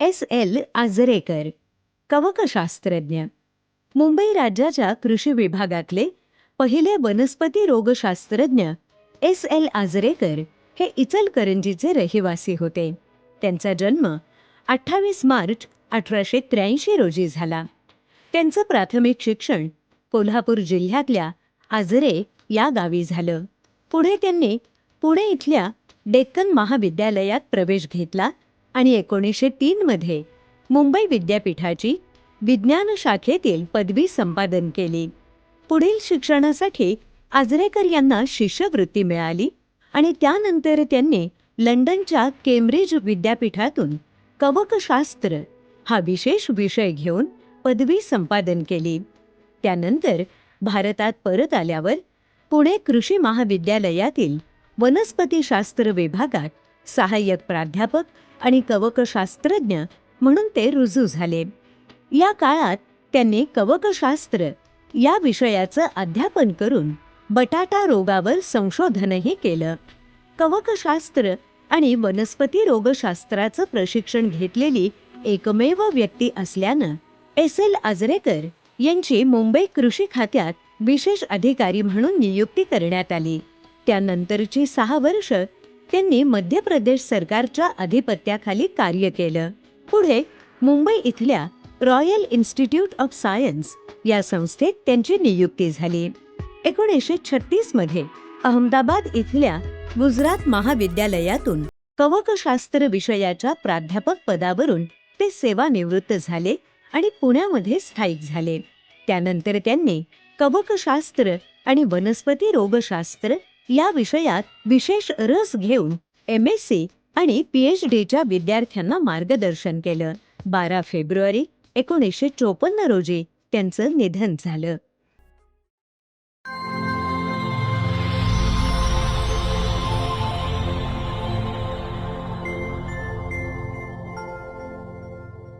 S L Ajrekar कवकशास्त्रज्ञ. मुंबई राज्याच्या कृषी विभागातले पहिले वनस्पती रोगशास्त्रज्ञ एस एल आजरेकर हे इचलकरंजीचे रहिवासी होते. त्यांचा जन्म अठ्ठावीस मार्च अठराशे त्र्याऐंशी रोजी झाला. त्यांचं प्राथमिक शिक्षण कोल्हापूर जिल्ह्यातल्या आजरे या गावी झालं. पुढे त्यांनी पुणे इथल्या डेक्कन महाविद्यालयात प्रवेश घेतला आणि एकोणीसशे तीनमध्ये मुंबई विद्यापीठाची विज्ञान शाखेतील पदवी संपादन केली. पुढील शिक्षणासाठी आजरेकर यांना शिष्यवृत्ती मिळाली आणि त्यानंतर त्यांनी लंडनच्या केम्ब्रिज विद्यापीठातून कवकशास्त्र हा विशेष विषय घेऊन पदवी संपादन केली. त्यानंतर भारतात परत आल्यावर पुणे कृषी महाविद्यालयातील वनस्पतीशास्त्र विभागात सहाय्यक प्राध्यापक आणि कवकशास्त्रज्ञ म्हणून ते रुजू झाले. या काळात त्यांनी कवकशास्त्र या विषयाचं अध्यापन करून बटाटा रोगावर संशोधनही केलं. कवकशास्त्र आणि वनस्पती रोगशास्त्राचं प्रशिक्षण घेतलेली एकमेव व्यक्ती असल्यानं एस एल आजरेकर यांची मुंबई कृषी खात्यात विशेष अधिकारी म्हणून नियुक्ती करण्यात आली. त्यानंतरची सहा वर्ष त्यांनी मध्य प्रदेश सरकारच्या अधिपत्याखाली कार्य केलं. पुढे मुंबई इथल्या रॉयल इन्स्टिट्यूट ऑफ सायन्स या संस्थेत त्यांची नियुक्ती झाली. एकोणीसशे छत्तीसमध्ये अहमदाबाद इथल्या गुजरात महाविद्यालयातून कवकशास्त्र विषयाच्या प्राध्यापक पदावरून ते सेवानिवृत्त झाले आणि पुण्यामध्ये स्थायिक झाले. त्यानंतर त्यांनी कवकशास्त्र आणि वनस्पती रोगशास्त्र या विषयात विशेष रस घेऊन एम एस सी आणि पी एच डीच्या विद्यार्थ्यांना मार्गदर्शन केलं. बारा फेब्रुवारी एकोणीसशे चोपन्न रोजी त्यांचं निधन झालं.